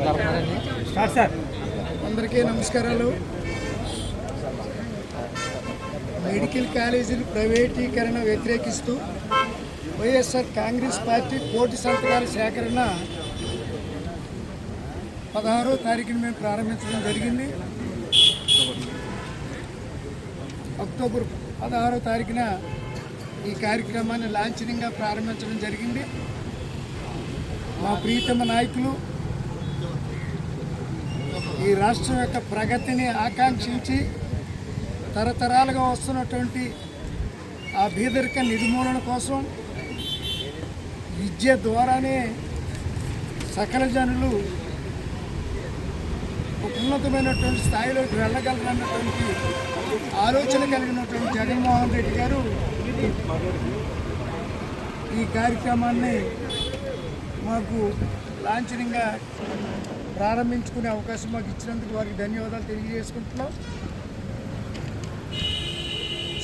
Sir. అందరికీ నమస్కారాలు. Medical కాలేజీలు ప్రైవేటీకరణ వ్యతిరేకిస్తూ వైఎస్ఆర్ కాంగ్రెస్ పార్టీ కోటి సంతకాల సేకరణ పదహారో తారీఖున మేము ప్రారంభించడం జరిగింది. అక్టోబర్ పదహారో తారీఖున ఈ కార్యక్రమాన్ని లాంఛనంగా ప్రారంభించడం జరిగింది. మా ప్రీతమ నాయకులు ఈ రాష్ట్రం యొక్క ప్రగతిని ఆకాంక్షించి తరతరాలుగా వస్తున్నటువంటి ఆ బీదరిక నిర్మూలన కోసం విద్య ద్వారానే సకల జనులు ఉన్నతమైనటువంటి స్థాయిలోకి వెళ్ళగలరన్నటువంటి ఆలోచన కలిగినటువంటి జగన్మోహన్ రెడ్డి గారు ఈ కార్యక్రమాన్ని మాకు లాంఛనంగా ప్రారంభించుకునే అవకాశం మాకు ఇచ్చినందుకు వారికి ధన్యవాదాలు తెలియజేసుకుంటున్నాం.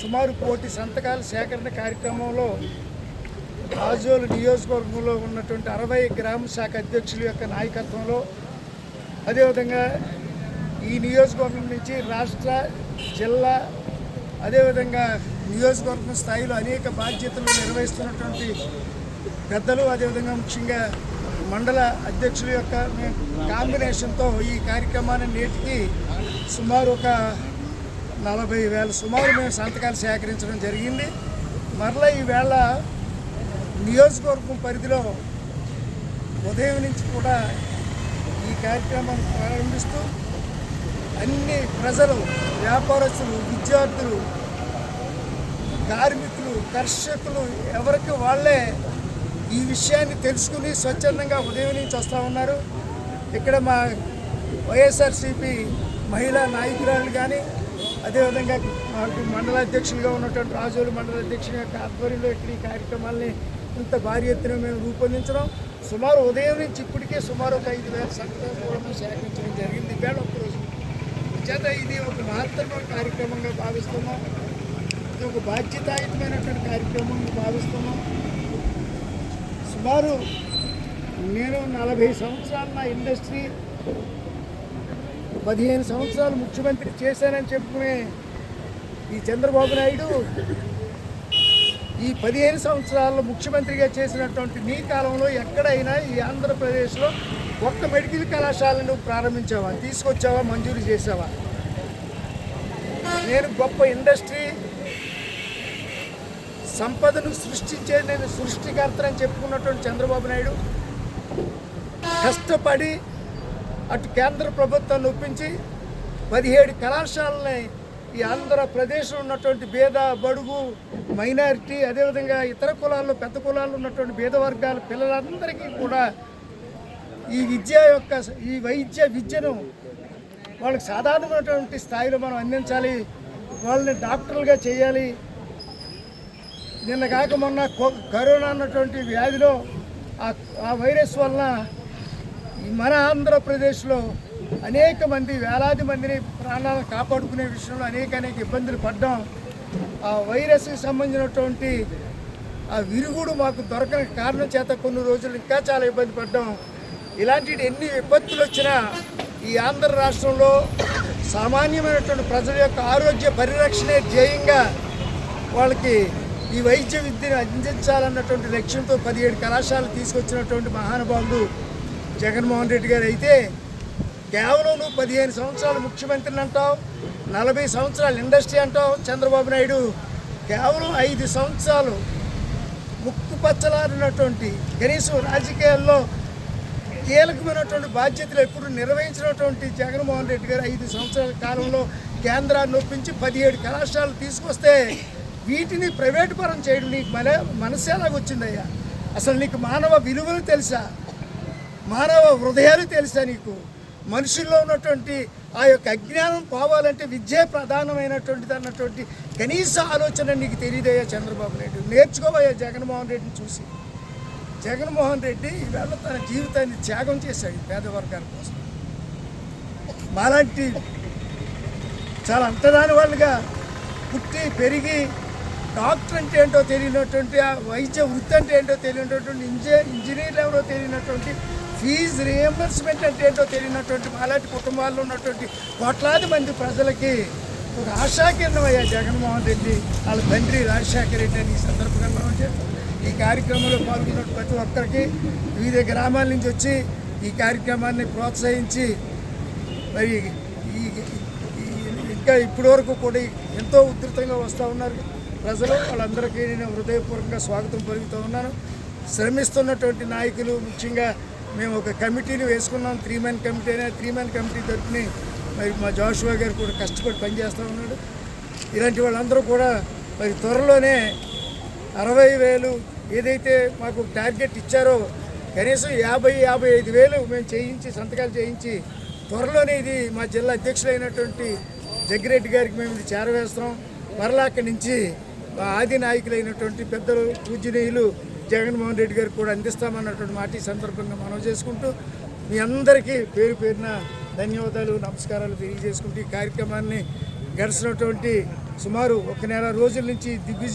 సుమారు కోటి సంతకాల సేకరణ కార్యక్రమంలో రాజోలు నియోజకవర్గంలో ఉన్నటువంటి అరవై గ్రామ శాఖ అధ్యక్షుల యొక్క నాయకత్వంలో అదేవిధంగా ఈ నియోజకవర్గం నుంచి రాష్ట్ర జిల్లా అదేవిధంగా నియోజకవర్గం స్థాయిలో అనేక బాధ్యతలు నిర్వహిస్తున్నటువంటి పెద్దలు అదేవిధంగా ముఖ్యంగా మండల అధ్యక్షుల యొక్క కాంబినేషన్తో ఈ కార్యక్రమాన్ని నేటికి సుమారు ఒక నలభై వేల సుమారు మేము సంతకాలు సేకరించడం జరిగింది. మరలా ఈవేళ నియోజకవర్గం పరిధిలో ఉదయం నుంచి కూడా ఈ కార్యక్రమాన్ని ప్రారంభిస్తూ అన్ని ప్రజలు వ్యాపారస్తులు విద్యార్థులు కార్మికులు కర్షకులు ఎవరికి వాళ్ళే ఈ విషయాన్ని తెలుసుకుని స్వచ్ఛందంగా ఉదయం నుంచి వస్తూ ఉన్నారు. ఇక్కడ మా వైఎస్ఆర్సీపీ మహిళా నాయకురాలు కానీ అదేవిధంగా మాకు మండల అధ్యక్షులుగా ఉన్నటువంటి రాజోలు మండల అధ్యక్షుల యొక్క ఆధ్వర్యంలో ఇక్కడ ఈ కార్యక్రమాల్ని ఇంత భారీ ఎత్తున మేము రూపొందించడం. సుమారు ఉదయం నుంచి ఇప్పటికే సుమారు ఒక ఐదు వేల సంతకాలు కూడా మేము సేకరించడం జరిగింది. వేళ ఒక్కరోజు చేత ఇది ఒక మహత్తరమైన కార్యక్రమంగా భావిస్తున్నాం. ఇది ఒక బాధ్యతాయుతమైనటువంటి కార్యక్రమంగా భావిస్తున్నాం. సుమారు నేను నలభై సంవత్సరాలు నా ఇండస్ట్రీ పదిహేను సంవత్సరాలు ముఖ్యమంత్రి చేశానని చెప్పుకునే ఈ చంద్రబాబు నాయుడు ఈ పదిహేను సంవత్సరాల్లో ముఖ్యమంత్రిగా చేసినటువంటి నీ కాలంలో ఎక్కడైనా ఈ ఆంధ్రప్రదేశ్లో ఒక్క మెడికల్ కళాశాలను ప్రారంభించావా? తీసుకొచ్చావా? మంజూరు చేసావా నేను గొప్ప ఇండస్ట్రీ సంపదను సృష్టించే నేను సృష్టికర్తని చెప్పుకున్నటువంటి చంద్రబాబు నాయుడు కష్టపడి అటు కేంద్ర ప్రభుత్వాన్ని ఒప్పించి పదిహేడు కళాశాలని ఈ ఆంధ్రప్రదేశ్లో ఉన్నటువంటి భేద బడుగు మైనారిటీ అదేవిధంగా ఇతర కులాల్లో పెద్ద కులాల్లో ఉన్నటువంటి భేద వర్గాల పిల్లలందరికీ కూడా ఈ విద్య యొక్క ఈ వైద్య విద్యను వాళ్ళకి సాధారణమైనటువంటి స్థాయిలో మనం అందించాలి. వాళ్ళని డాక్టర్లుగా చేయాలి. నిన్న కాక మొన్న కో- కరోనా అన్నటువంటి వ్యాధిలో ఆ వైరస్ వలన మన ఆంధ్రప్రదేశ్లో అనేక మంది వేలాది మందిని ప్రాణాలను కాపాడుకునే విషయంలో అనేక అనేక ఇబ్బందులు పడ్డాం. ఆ వైరస్కి సంబంధించినటువంటి ఆ విరుగుడు మాకు దొరకని కారణం చేత కొన్ని రోజులు ఇంకా చాలా ఇబ్బంది పడ్డాం. ఇలాంటి ఎన్ని విపత్తులు వచ్చినా ఈ ఆంధ్ర రాష్ట్రంలో సామాన్యమైనటువంటి ప్రజల యొక్క ఆరోగ్య పరిరక్షణే ధ్యేయంగా వాళ్ళకి ఈ వైద్య విద్యను అందించాలన్నటువంటి లక్ష్యంతో పదిహేడు కళాశాలలు తీసుకొచ్చినటువంటి మహానుభావుడు జగన్మోహన్ రెడ్డి గారు అయితే కేవలం నువ్వు పదిహేను సంవత్సరాలు ముఖ్యమంత్రిని అంటావు నలభై సంవత్సరాలు ఇండస్ట్రీ అంటావు చంద్రబాబు నాయుడు కేవలం ఐదు సంవత్సరాలు ముక్కు పచ్చలారినటువంటి కనీసం రాజకీయాల్లో కీలకమైనటువంటి బాధ్యతలు ఎప్పుడు నిర్వహించినటువంటి జగన్మోహన్ రెడ్డి గారు ఐదు సంవత్సరాల కాలంలో కేంద్రాన్ని ఒప్పించి పదిహేడు కళాశాలలు తీసుకొస్తే వీటిని ప్రైవేటుపరం చేయడం నీకు మన మనసు ఎలాగొచ్చిందయ్యా అసలు నీకు మానవ విలువలు తెలుసా? మానవ హృదయాలు తెలుసా నీకు? మనుషుల్లో ఉన్నటువంటి ఆ యొక్క అజ్ఞానం పోవాలంటే విద్యే ప్రధానమైనటువంటిది అన్నటువంటి కనీస ఆలోచన నీకు తెలియదయ్యా చంద్రబాబు నాయుడు. నేర్చుకోవయ్యా జగన్మోహన్ రెడ్డిని చూసి. జగన్మోహన్ రెడ్డి ఈవేళ తన జీవితాన్ని త్యాగం చేశాడు పేద వర్గాల కోసం. మాలాంటి చాలా అంతదాని వాళ్ళుగా పుట్టి పెరిగి డాక్టర్ అంటే ఏంటో తెలియనటువంటి ఆ వైద్య వృత్తి అంటే ఏంటో తెలియనటువంటి ఇంజ ఇంజనీర్లు ఎవరో తెలియనటువంటి ఫీజు రియంబర్స్మెంట్ అంటే ఏంటో తెలియనటువంటి అలాంటి కుటుంబాల్లో ఉన్నటువంటి కోట్లాది మంది ప్రజలకి ఒక ఆశాకిరణం అయ్యా జగన్మోహన్ రెడ్డి వాళ్ళ తండ్రి రాజశేఖర రెడ్డి అని ఈ సందర్భంగా ఈ కార్యక్రమంలో పాల్గొన్న ప్రతి ఒక్కరికి వివిధ గ్రామాల నుంచి వచ్చి ఈ కార్యక్రమాన్ని ప్రోత్సహించి మరి ఈ ఇంకా ఇప్పటివరకు కూడా ఎంతో ఉధృతంగా వస్తూ ఉన్నారు. ప్రజలు వాళ్ళందరికీ నేను హృదయపూర్వకంగా స్వాగతం పలుకుతూ ఉన్నాను. శ్రమిస్తున్నటువంటి నాయకులు ముఖ్యంగా మేము ఒక కమిటీని వేసుకున్నాం. త్రీ మ్యాన్ కమిటీ అనే త్రీ మ్యాన్ కమిటీ తరఫుని మరి మా జాషువా గారు కూడా కష్టపడి పనిచేస్తూ ఉన్నాడు. ఇలాంటి వాళ్ళందరూ కూడా మరి త్వరలోనే అరవై వేలు ఏదైతే మాకు టార్గెట్ ఇచ్చారో కనీసం యాభై యాభై ఐదు వేలు మేము చేయించి సంతకాలు చేయించి త్వరలోనే ఇది మా జిల్లా అధ్యక్షులైనటువంటి జగ్గిరెడ్డి గారికి మేము ఇది చేరవేస్తాం. మరలా అక్కడి నుంచి ఆది నాయకులైనటువంటి పెద్దలు పూజనీయులు జగన్మోహన్ రెడ్డి గారికి కూడా అందిస్తామన్నటువంటి మాట ఈ సందర్భంగా మనం చేసుకుంటూ మీ అందరికీ పేరు పేరున ధన్యవాదాలు నమస్కారాలు తెలియజేసుకుంటూ ఈ కార్యక్రమాన్ని గడిచినటువంటి సుమారు ఒక నెల రోజుల నుంచి దిగ్విజయ